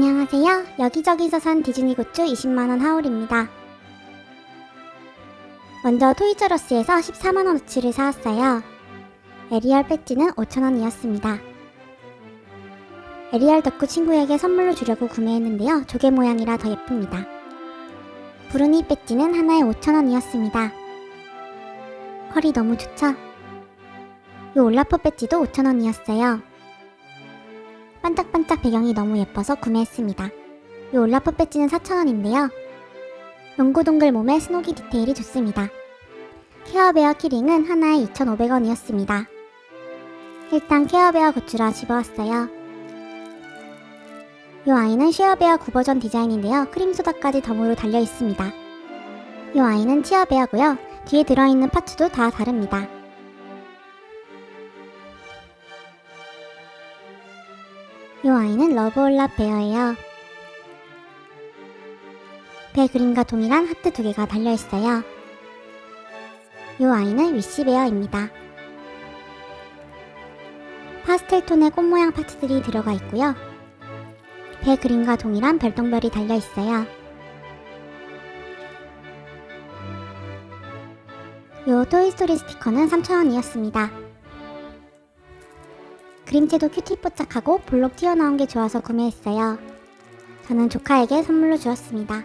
안녕하세요. 여기저기서 산 디즈니 굿즈 20만원 하울입니다. 먼저 토이저러스에서 14만원어치를 사왔어요. 에리얼 배지는 5천원이었습니다. 에리얼 덕후 친구에게 선물로 주려고 구매했는데요. 조개 모양이라 더 예쁩니다. 브루니 배지는 하나에 5천원이었습니다. 컬이 너무 좋죠? 이 올라프 배지도 5천원이었어요. 반짝반짝 배경이 너무 예뻐서 구매했습니다. 이 올라프 배지는 4,000원인데요. 농구동글 몸에 스노기 디테일이 좋습니다. 케어베어 키링은 하나에 2,500원이었습니다. 일단 케어베어 굿즈라 집어왔어요. 이 아이는 쉐어베어 9버전 디자인인데요. 크림소다까지 덤으로 달려 있습니다. 이 아이는 치어베어고요. 뒤에 들어있는 파츠도 다 다릅니다. 이 아이는 러브올라 베어예요. 배 그림과 동일한 하트 두 개가 달려 있어요. 이 아이는 위시 베어입니다. 파스텔 톤의 꽃 모양 파츠들이 들어가 있고요. 배 그림과 동일한 별똥별이 달려 있어요. 요 토이스토리 스티커는 3,000원이었습니다. 그림체도 큐티 뽀짝하고 볼록 튀어나온 게 좋아서 구매했어요. 저는 조카에게 선물로 주었습니다.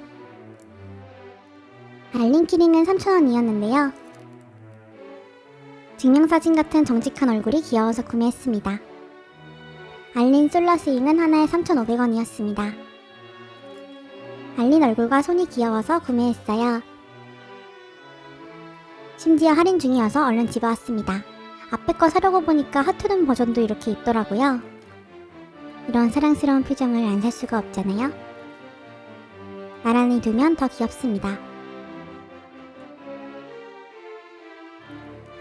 알린 키링은 3,000원이었는데요. 증명사진 같은 정직한 얼굴이 귀여워서 구매했습니다. 알린 솔라스윙은 하나에 3,500원이었습니다. 알린 얼굴과 손이 귀여워서 구매했어요. 심지어 할인 중이어서 얼른 집어왔습니다. 앞에 거 사려고 보니까 하트룸 버전도 이렇게 있더라고요. 이런 사랑스러운 표정을 안 살 수가 없잖아요. 나란히 두면 더 귀엽습니다.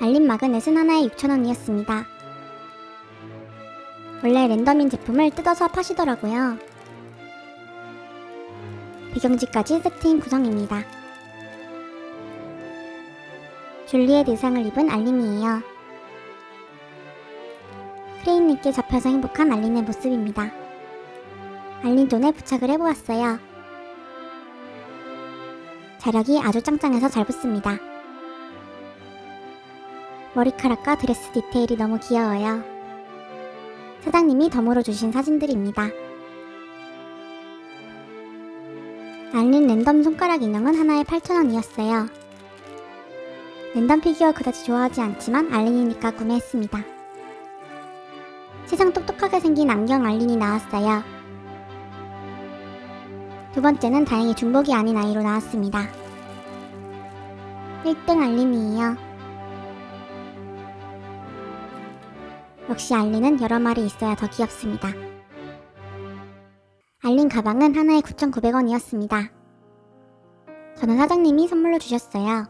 알림 마그넷은 하나에 6,000원이었습니다. 원래 랜덤인 제품을 뜯어서 파시더라고요. 배경지까지 세트인 구성입니다. 줄리엣 의상을 입은 알림이에요. 크레인님께 잡혀서 행복한 알린의 모습입니다. 알린 돈에 부착을 해보았어요. 자력이 아주 짱짱해서 잘 붙습니다. 머리카락과 드레스 디테일이 너무 귀여워요. 사장님이 덤으로 주신 사진들입니다. 알린 랜덤 손가락 인형은 하나에 8,000원이었어요. 랜덤 피규어 그다지 좋아하지 않지만 알린이니까 구매했습니다. 세상 똑똑하게 생긴 안경 알린이 나왔어요. 두 번째는 다행히 중복이 아닌 아이로 나왔습니다. 1등 알린이에요. 역시 알린은 여러 마리 있어야 더 귀엽습니다. 알린 가방은 하나에 9,900원이었습니다. 저는 사장님이 선물로 주셨어요.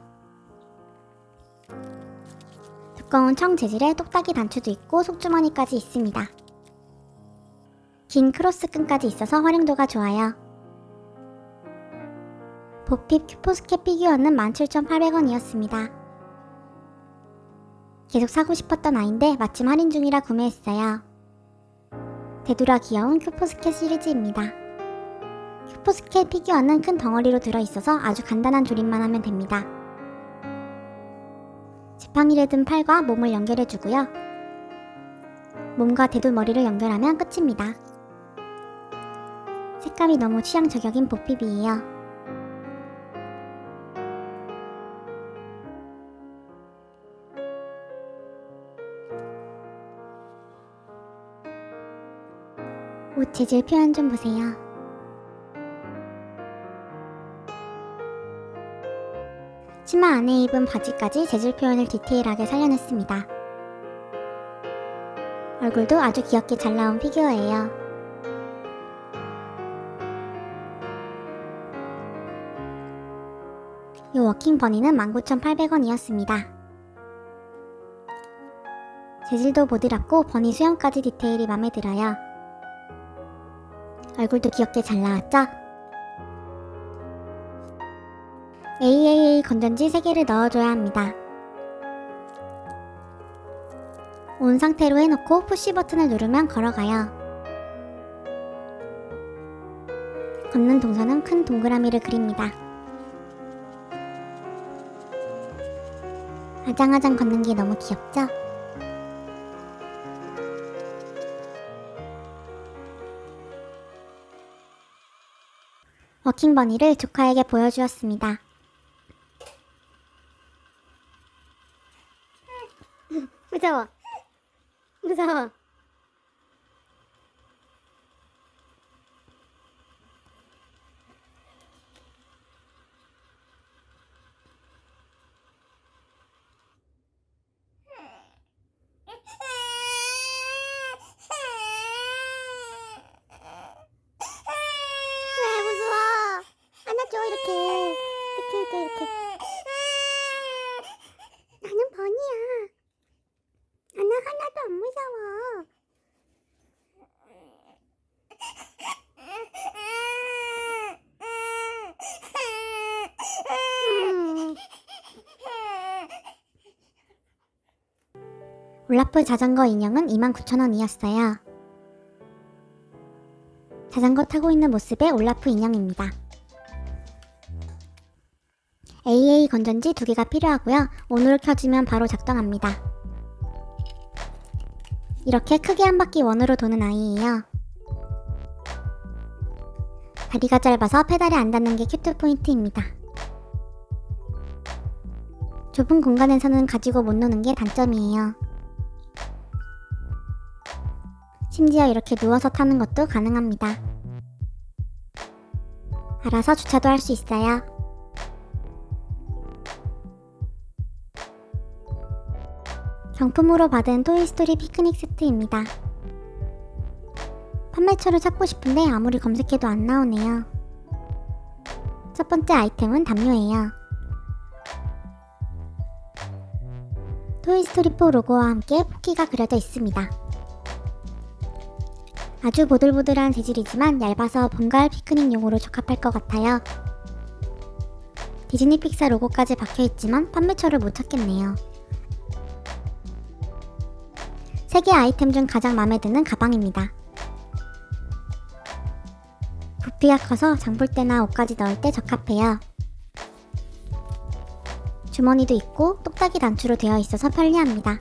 두꺼운 청 재질의 똑딱이 단추도 있고 속주머니까지 있습니다. 긴 크로스 끈까지 있어서 활용도가 좋아요. 보핍 큐포스케 피규어는 17,800원이었습니다. 계속 사고 싶었던 아인데 마침 할인 중이라 구매했어요. 되돌아 귀여운 큐포스켓 시리즈입니다. 큐포스켓 피규어는 큰 덩어리로 들어있어서 아주 간단한 조립만 하면 됩니다. 지팡이를 든 팔과 몸을 연결해주고요. 몸과 대두머리를 연결하면 끝입니다. 색감이 너무 취향 저격인 보핍이에요. 옷 재질 표현 좀 보세요. 치마 안에 입은 바지까지 재질 표현을 디테일하게 살려냈습니다. 얼굴도 아주 귀엽게 잘 나온 피규어예요. 이 워킹 버니는 19,800원이었습니다. 재질도 보드랍고 버니 수염까지 디테일이 마음에 들어요. 얼굴도 귀엽게 잘 나왔죠? AAA 건전지 3개를 넣어줘야 합니다. 온 상태로 해놓고 푸시 버튼을 누르면 걸어가요. 걷는 동선은 큰 동그라미를 그립니다. 아장아장 걷는 게 너무 귀엽죠? 워킹 버니를 조카에게 보여주었습니다. 무서워. 무서워. 왜 무서워? 안아줘 이렇게 이렇게 이렇게 이렇게 나는 버니야 나는 하나도 안 무서워 음. 올라프 자전거 인형은 29,000원이었어요. 자전거 타고 있는 모습의 올라프 인형입니다. AA 건전지 두 개가 필요하고요. 온으로 켜지면 바로 작동합니다. 이렇게 크게 한 바퀴 원으로 도는 아이예요. 다리가 짧아서 페달에 안 닿는 게 큐트 포인트입니다. 좁은 공간에서는 가지고 못 노는 게 단점이에요. 심지어 이렇게 누워서 타는 것도 가능합니다. 알아서 주차도 할 수 있어요. 경품으로 받은 토이스토리 피크닉 세트입니다. 판매처를 찾고 싶은데 아무리 검색해도 안 나오네요. 첫 번째 아이템은 담요예요. 토이스토리 4 로고와 함께 포키가 그려져 있습니다. 아주 보들보들한 재질이지만 얇아서 봄가을 피크닉용으로 적합할 것 같아요. 디즈니 픽사 로고까지 박혀있지만 판매처를 못 찾겠네요. 세개 아이템 중 가장 마음에 드는 가방입니다. 부피가 커서 장볼 때나 옷까지 넣을 때 적합해요. 주머니도 있고 똑딱이 단추로 되어 있어서 편리합니다.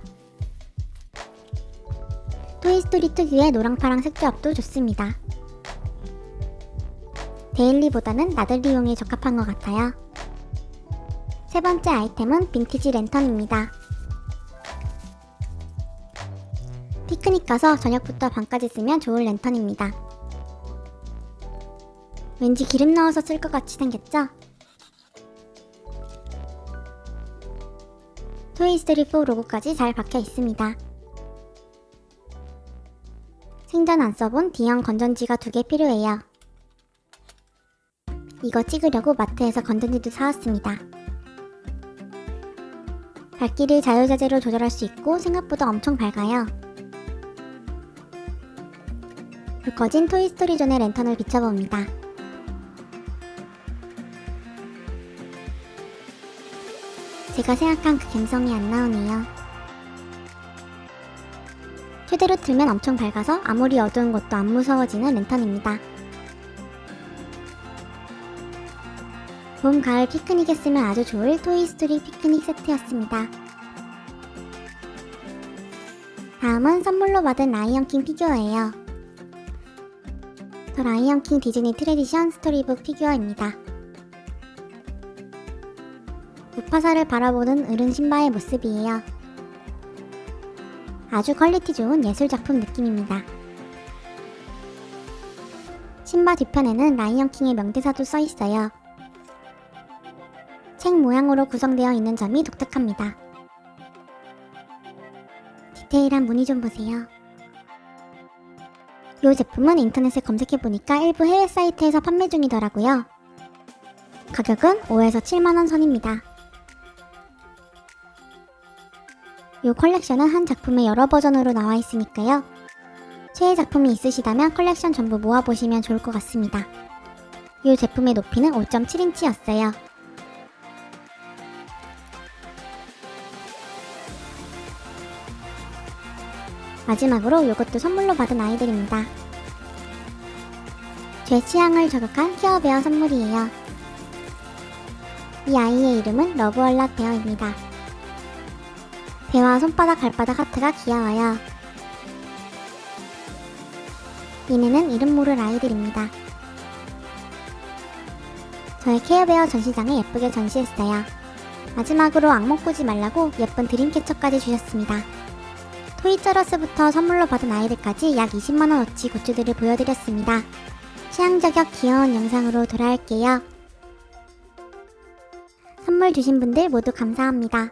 토이스토리 특유의 노랑파랑 색조합도 좋습니다. 데일리보다는 나들이용에 적합한 것 같아요. 세 번째 아이템은 빈티지 랜턴입니다. 피크닉 가서 저녁부터 밤까지 쓰면 좋을 랜턴입니다. 왠지 기름 넣어서 쓸 것 같이 생겼죠? 토이스토리 4 로고까지 잘 박혀 있습니다. 생전 안 써본 D형 건전지가 두 개 필요해요. 이거 찍으려고 마트에서 건전지도 사왔습니다. 밝기를 자유자재로 조절할 수 있고 생각보다 엄청 밝아요. 불 꺼진 토이스토리 존의 랜턴을 비춰봅니다. 제가 생각한 그 감성이 안 나오네요. 최대로 틀면 엄청 밝아서 아무리 어두운 곳도 안 무서워지는 랜턴입니다. 봄, 가을 피크닉에 쓰면 아주 좋을 토이스토리 피크닉 세트였습니다. 다음은 선물로 받은 라이언킹 피규어예요. 더 라이언킹 디즈니 트레디션 스토리북 피규어입니다. 우파사를 바라보는 어른 신바의 모습이에요. 아주 퀄리티 좋은 예술작품 느낌입니다. 신바 뒤편에는 라이언킹의 명대사도 써 있어요. 책 모양으로 구성되어 있는 점이 독특합니다. 디테일한 무늬 좀 보세요. 이 제품은 인터넷에 검색해보니까 일부 해외 사이트에서 판매 중이더라고요. 가격은 5에서 7만원 선입니다. 이 컬렉션은 한 작품의 여러 버전으로 나와 있으니까요. 최애 작품이 있으시다면 컬렉션 전부 모아보시면 좋을 것 같습니다. 이 제품의 높이는 5.7인치였어요. 마지막으로 이것도 선물로 받은 아이들입니다. 제 취향을 저격한 케어베어 선물이에요. 이 아이의 이름은 러브얼라 베어입니다. 배와 손바닥 발바닥 하트가 귀여워요. 얘네는 이름 모를 아이들입니다. 저의 케어베어 전시장에 예쁘게 전시했어요. 마지막으로 악몽 꾸지 말라고 예쁜 드림캐쳐까지 주셨습니다. 토이저러스부터 선물로 받은 아이들까지 약 20만원어치 굿즈들을 보여드렸습니다. 취향 저격 귀여운 영상으로 돌아올게요. 선물 주신 분들 모두 감사합니다.